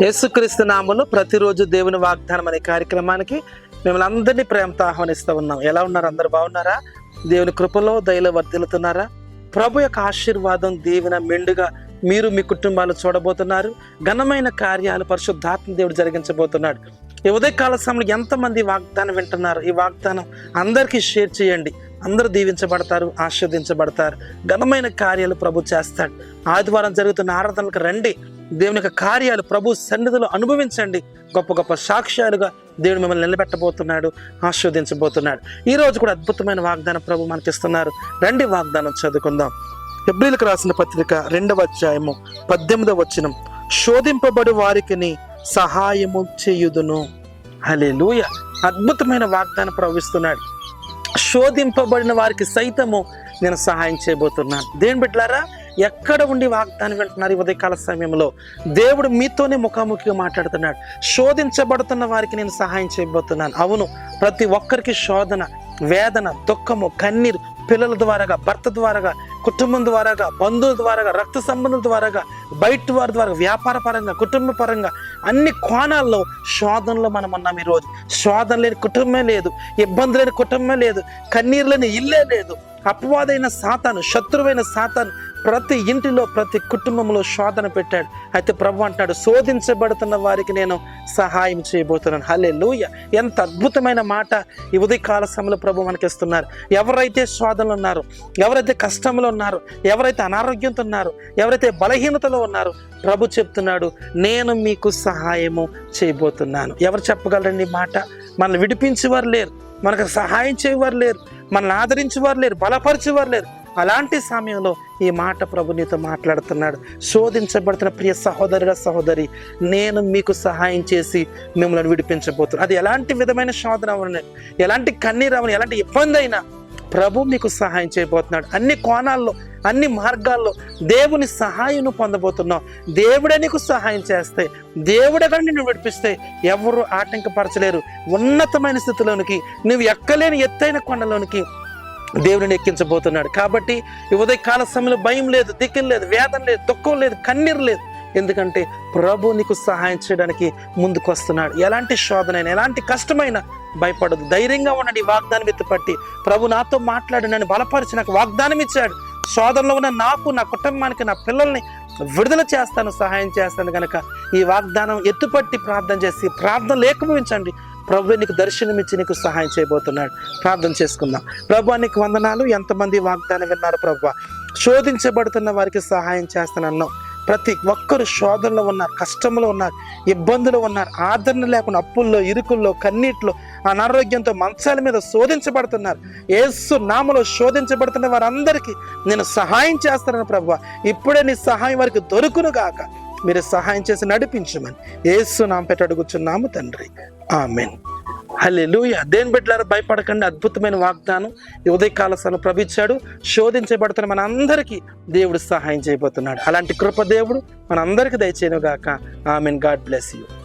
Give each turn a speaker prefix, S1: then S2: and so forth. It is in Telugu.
S1: యేసుక్రీస్తు నామంలో ప్రతిరోజు దేవుని వాగ్దానం అనే కార్యక్రమానికి మిమ్మల్ని అందరినీ ప్రేమతో ఆహ్వానిస్తూ ఉన్నాం. ఎలా ఉన్నారు? అందరు బాగున్నారా? దేవుని కృపలో దయలో వర్ధిల్లుతున్నారా? ప్రభు యొక్క ఆశీర్వాదం దీవెన మెండుగా మీరు మీ కుటుంబాలు చూడబోతున్నారు. ఘనమైన కార్యాలు పరిశుద్ధాత్మ దేవుడు జరిగించబోతున్నాడు. ఈ ఉదయకాల సమయంలో ఎంతమంది వాగ్దానం వింటున్నారు? ఈ వాగ్దానం అందరికీ షేర్ చేయండి. అందరూ దీవించబడతారు ఆస్వాదించబడతారు ఘనమైన కార్యాలు ప్రభు చేస్తాడు. ఆదివారం జరుగుతున్న ఆరాధనలకు రండి. దేవుని యొక్క కార్యాలు ప్రభు సన్నిధిలో అనుభవించండి. గొప్ప గొప్ప సాక్ష్యాలుగా దేవుడు మిమ్మల్ని నిలబెట్టబోతున్నాడు ఆస్వాదించబోతున్నాడు ఈరోజు కూడా అద్భుతమైన వాగ్దానం ప్రభు మనకిస్తున్నారు రండి వాగ్దానం చదువుకుందాం. ఎబ్రిలకు రాసిన పత్రిక రెండవ అధ్యాయము పద్దెనిమిదవ వచనం. శోధింపబడి వారికి సహాయము చేయుదును. హల్లెలూయ! అద్భుతమైన వాగ్దానం ప్రవహిస్తున్నాడు శోధింపబడిన వారికి సైతము నేను సహాయం చేయబోతున్నాను. దేని బిడ్డలారా ఎక్కడ ఉండి వాగ్దానం వింటున్నారు ఈ ఉదయకాల సమయంలో? దేవుడు మీతోనే ముఖాముఖిగా మాట్లాడుతున్నాడు. శోధించబడుతున్న వారికి నేను సహాయం చేయబోతున్నాను. అవును ప్రతి ఒక్కరికి శోధన వేదన దుఃఖము కన్నీరు పిల్లల ద్వారాగా భర్త ద్వారాగా కుటుంబం ద్వారాగా బంధువుల ద్వారాగా రక్త సంబంధుల ద్వారాగా బయట వారి ద్వారా వ్యాపార పరంగా కుటుంబ పరంగా అన్ని కోణాల్లో శోధనలో మనం ఉన్నాం ఈరోజు. శోధన లేని కుటుంబమే లేదు ఇబ్బంది లేని కుటుంబమే లేదు కన్నీరు లేని ఇల్లే లేదు. అపవాదైన సాతాను శత్రువైన సాతాను ప్రతి ఇంటిలో ప్రతి కుటుంబంలో శోధన పెట్టాడు. అయితే ప్రభు అంటాడు శోధించబడుతున్న వారికి నేను సహాయం చేయబోతున్నాను. హలే లూయ ఎంత అద్భుతమైన మాట ఈ ఉదయకాల సమయంలో ప్రభు మనకిస్తున్నారు ఎవరైతే శోధనలు ఉన్నారో ఎవరైతే కష్టంలో ఉన్నారో ఎవరైతే అనారోగ్యంతో ఉన్నారో ఎవరైతే బలహీనతలో ఉన్నారో ప్రభు చెప్తున్నాడు నేను మీకు సహాయము చేయబోతున్నాను. ఎవరు చెప్పగలరండి మాట? మనల్ని విడిపించేవారు లేరు. మనకు సహాయం చేయవారు లేరు. మనల్ని ఆదరించేవారు లేరు. బలపరిచేవారు లేరు. అలాంటి సమయంలో ఈ మాట ప్రభు నీతో మాట్లాడుతున్నాడు. శోధించబడుతున్న ప్రియ సహోదరుల సహోదరి నేను మీకు సహాయం చేసి మిమ్మల్ని విడిపించబోతున్నాను అది ఎలాంటి విధమైన శోధన అవని ఎలాంటి కన్నీరు అవని ఎలాంటి ఇబ్బంది అయినా ప్రభు మీకు సహాయం చేయబోతున్నాడు. అన్ని కోణాల్లో అన్ని మార్గాల్లో దేవుని సహాయం పొందబోతున్నావు. దేవుడే నీకు సహాయం చేస్తే దేవుడే కానీ నిన్ను విడిపిస్తే ఎవరు ఆటంకపరచలేరు. ఉన్నతమైన స్థితిలోనికి నువ్వు ఎక్కలేని ఎత్తైన కొండలోనికి దేవుడిని ఎక్కించబోతున్నాడు. కాబట్టి ఈ ఉదయకాల సమయంలో భయం లేదు దిక్కులు లేదు వేదన లేదు దుఃఖం లేదు కన్నీరు లేదు. ఎందుకంటే ప్రభు నీకు సహాయం చేయడానికి ముందుకు వస్తున్నాడు. ఎలాంటి శోధనైనా ఎలాంటి కష్టమైన భయపడదు. ధైర్యంగా ఉండండి ఈ వాగ్దానం ఎత్తుపట్టి ప్రభు నాతో మాట్లాడి నన్ను బలపరిచి నాకు వాగ్దానం ఇచ్చాడు. శోధనలో ఉన్న నాకు నా కుటుంబానికి నా పిల్లల్ని విడుదల చేస్తాను సహాయం చేస్తాను కనుక ఈ వాగ్దానం ఎత్తుపట్టి ప్రార్థన చేసి ప్రార్థన లేకపోయించండి ప్రభు నీకు దర్శనమిచ్చి నీకు సహాయం చేయబోతున్నాడు. ప్రార్థన చేసుకుందాం. ప్రభు నీకు వందనాలు. ఎంతమంది వాగ్దానం విన్నారు ప్రభు? శోధించబడుతున్న వారికి సహాయం చేస్తానన్నావు ప్రతి ఒక్కరు శోధనలో ఉన్నారు కష్టంలో ఉన్నారు ఇబ్బందులు ఉన్నారు ఆదరణ లేకుండా అప్పుల్లో ఇరుకుల్లో కన్నీటిలో అనారోగ్యంతో మంచాల మీద శోధించబడుతున్నారు. ఏసు నామలో శోధించబడుతున్న వారందరికీ నేను సహాయం చేస్తానని ప్రభు. ఇప్పుడే నీ సహాయం వారికి దొరుకును గాక. మీరు సహాయం చేసి నడిపించమని ఏసు నామ పెట్టి అడుగుచున్నాము తండ్రి. ఆమెన్. హల్లెలూయా. దేని బిడ్డలారా భయపడకండి. అద్భుతమైన వాగ్దానం ఉదయకాల సను ప్రభించాడు శోధించబడుతున్న మన అందరికీ దేవుడు సహాయం చేయబోతున్నాడు. అలాంటి కృప దేవుడు మన అందరికీ దయచేయను గాక ఆమెన్. God bless you.